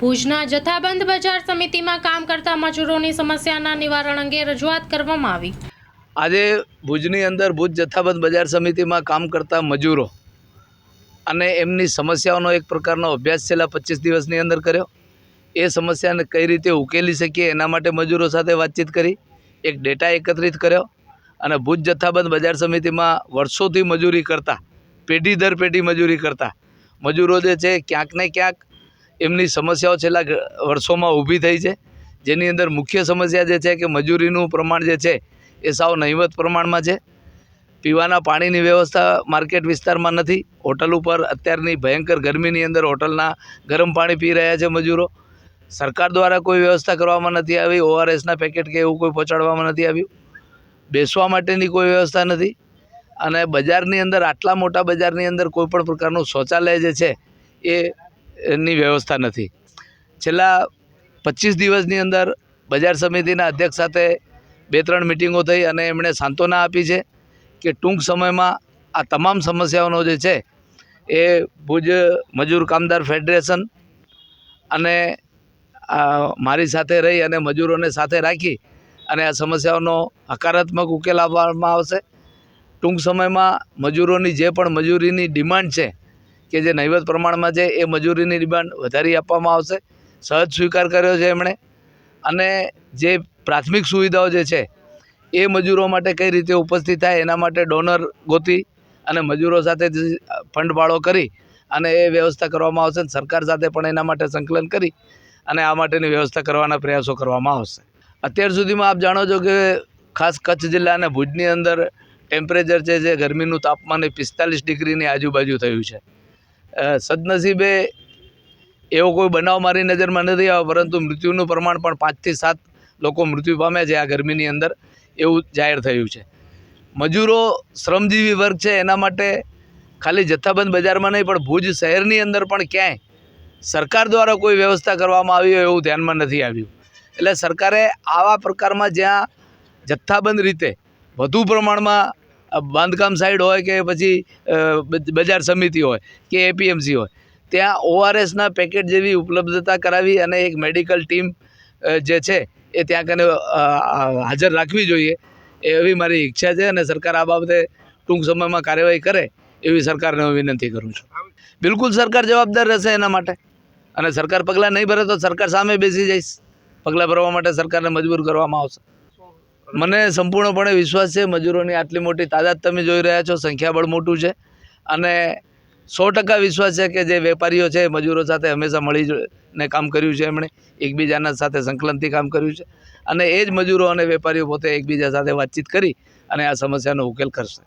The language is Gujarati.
ભુજના જથ્થાબંધ બજાર સમિતિમાં કામ કરતા મજૂરોની સમસ્યાના નિવારણ અંગે રજૂઆત કરવામાં આવી. આજે ભુજની અંદર ભુજ જથ્થાબંધ બજાર સમિતિમાં કામ કરતા મજૂરો અને એમની સમસ્યાઓનો એક પ્રકારનો અભ્યાસ છેલ્લા પચીસ દિવસની અંદર કર્યો. એ સમસ્યાને કઈ રીતે ઉકેલી શકીએ એના માટે મજૂરો સાથે વાતચીત કરી, એક ડેટા એકત્રિત કર્યો અને ભુજ જથ્થાબંધ બજાર સમિતિમાં વર્ષોથી મજૂરી કરતા, પેઢી દર પેઢી મજૂરી કરતા. મજૂરો જે છે ક્યાંક ને ક્યાંક એમની સમસ્યાઓ છેલ્લા વર્ષોમાં ઊભી થઈ છે. જેની અંદર મુખ્ય સમસ્યા જે છે કે મજૂરીનું પ્રમાણ જે છે એ સાવ નહિવત પ્રમાણમાં છે. પીવાના પાણીની વ્યવસ્થા માર્કેટ વિસ્તારમાં નથી. હોટલ ઉપર અત્યારની ભયંકર ગરમીની અંદર હોટલના ગરમ પાણી પી રહ્યા છે મજૂરો. સરકાર દ્વારા કોઈ વ્યવસ્થા કરવામાં નથી આવી. ઓઆરએસના પેકેટ કે એવું કોઈ પહોંચાડવામાં નથી આવ્યું. બેસવા માટેની કોઈ વ્યવસ્થા નથી. અને બજારની અંદર આટલા મોટા બજારની અંદર કોઈપણ પ્રકારનું શૌચાલય જે છે એ એની વ્યવસ્થા નથી. છેલ્લા પચીસ દિવસની અંદર બજાર સમિતિના અધ્યક્ષ સાથે બે ત્રણ મિટિંગો થઈ અને એમણે સાંત્વના આપી છે કે ટૂંક સમયમાં આ તમામ સમસ્યાઓનો જે છે એ ભુજ મજૂર કામદાર ફેડરેશન અને મારી સાથે રહી અને મજૂરોને સાથે રાખી અને આ સમસ્યાઓનો હકારાત્મક ઉકેલ આપવામાં આવશે. ટૂંક સમયમાં મજૂરોની જે પણ મજૂરીની ડિમાન્ડ છે કે જે નહિવત પ્રમાણમાં છે એ મજૂરીની ડિમાન્ડ વધારી આપવામાં આવશે. સહજ સ્વીકાર કર્યો છે એમણે. અને જે પ્રાથમિક સુવિધાઓ જે છે, એ મજૂરો માટે કઈ રીતે ઉપસ્થિત થાય એના માટે ડોનર ગોતી અને મજૂરો સાથે ફંડ ફાળો કરી અને એ વ્યવસ્થા કરવામાં આવશે સરકાર સાથે પણ એના માટે સંકલન કરી અને આ માટેની વ્યવસ્થા કરવાના પ્રયાસો કરવામાં આવશે. અત્યાર સુધીમાં આપ જાણો છો કે ખાસ કચ્છ જિલ્લા અને ભુજની અંદર ટેમ્પરેચર છે જે ગરમીનું તાપમાન એ પિસ્તાલીસ ડિગ્રીની આજુબાજુ થયું છે. સદનસીબે એવો કોઈ બનાવ મારી નજરમાં નથી આવ્યો, પરંતુ મૃત્યુનું પ્રમાણ પણ પાંચથી સાત લોકો મૃત્યુ પામ્યા છે આ ગરમીની અંદર, એવું જાહેર થયું છે. મજૂરો શ્રમજીવી વર્ગ છે, એના માટે ખાલી જથ્થાબંધ બજારમાં નહીં, પણ ભુજ શહેરની અંદર પણ ક્યાંય સરકાર દ્વારા કોઈ વ્યવસ્થા કરવામાં આવી હોય એવું ધ્યાનમાં નથી આવ્યું. એટલે સરકારે આવા પ્રકારમાં જ્યાં જથ્થાબંધ રીતે વધુ પ્રમાણમાં બાંધકામ સાઈડ હોય કે પછી બજાર સમિતિ હોય કે એપીએમસી હોય, ત્યાં ઓઆરએસના પેકેટ જેવી ઉપલબ્ધતા કરાવી અને એક મેડિકલ ટીમ જે છે, એ ત્યાં કને હાજર રાખવી જોઈએ એવી મારી ઈચ્છા છે અને સરકાર આ બાબતે ટૂંક સમયમાં કાર્યવાહી કરે, એવી સરકારને હું વિનંતી કરું છું. બિલકુલ સરકાર જવાબદાર રહેશે એના માટે. અને સરકાર પગલાં નહીં ભરે તો સરકાર સામે બેસી જઈશ. પગલાં ભરવા માટે સરકારને મજબૂર કરવામાં આવશે. મને સંપૂર્ણપણે વિશ્વાસ છે, મજૂરોની આટલી મોટી તાદાદ તમે જોઈ રહ્યા છો, સંખ્યાબળ મોટું છે અને સો ટકા વિશ્વાસ છે કે જે વેપારીઓ છે, મજૂરો સાથે હંમેશા મળી ને કામ કર્યું છે, એમણે એકબીજાના સાથે સંકલનથી કામ કર્યું છે અને એ જ મજૂરો અને વેપારીઓ પોતે એકબીજા સાથે વાતચીત કરી અને આ સમસ્યાનો ઉકેલ કરશે.